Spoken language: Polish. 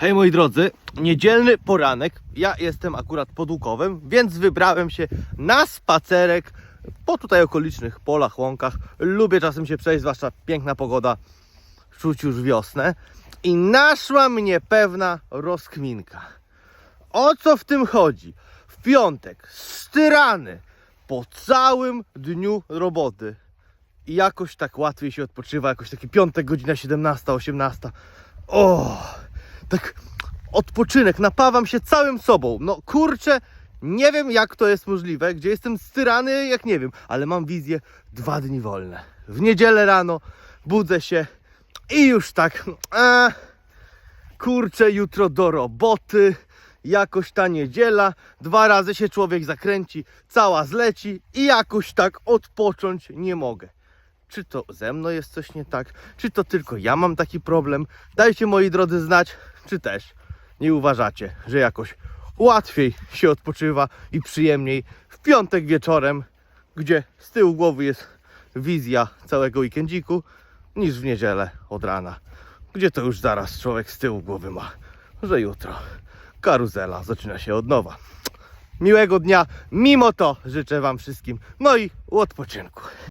Hej moi drodzy, niedzielny poranek. Ja jestem akurat pod Łukowem, więc wybrałem się na spacerek po tutaj okolicznych polach, łąkach. Lubię czasem się przejść, zwłaszcza piękna pogoda, czuć już wiosnę. I naszła mnie pewna rozkminka. O co w tym chodzi? W piątek, styrany, po całym dniu roboty. I jakoś tak łatwiej się odpoczywa, jakoś taki piątek, godzina 17, 18. O, tak odpoczynek, napawam się całym sobą. No kurczę, nie wiem jak to jest możliwe, gdzie jestem styrany, jak nie wiem, ale mam wizję dwa dni wolne. W niedzielę rano budzę się i już tak, e, kurczę, jutro do roboty, jakoś ta niedziela, dwa razy się człowiek zakręci, cała zleci i jakoś tak odpocząć nie mogę. Czy to ze mną jest coś nie tak? Czy to tylko ja mam taki problem? Dajcie moi drodzy znać, czy też nie uważacie, że jakoś łatwiej się odpoczywa i przyjemniej w piątek wieczorem, gdzie z tyłu głowy jest wizja całego weekendziku, niż w niedzielę od rana, gdzie to już zaraz człowiek z tyłu głowy ma, że jutro karuzela zaczyna się od nowa. Miłego dnia, mimo to życzę Wam wszystkim, no i odpoczynku.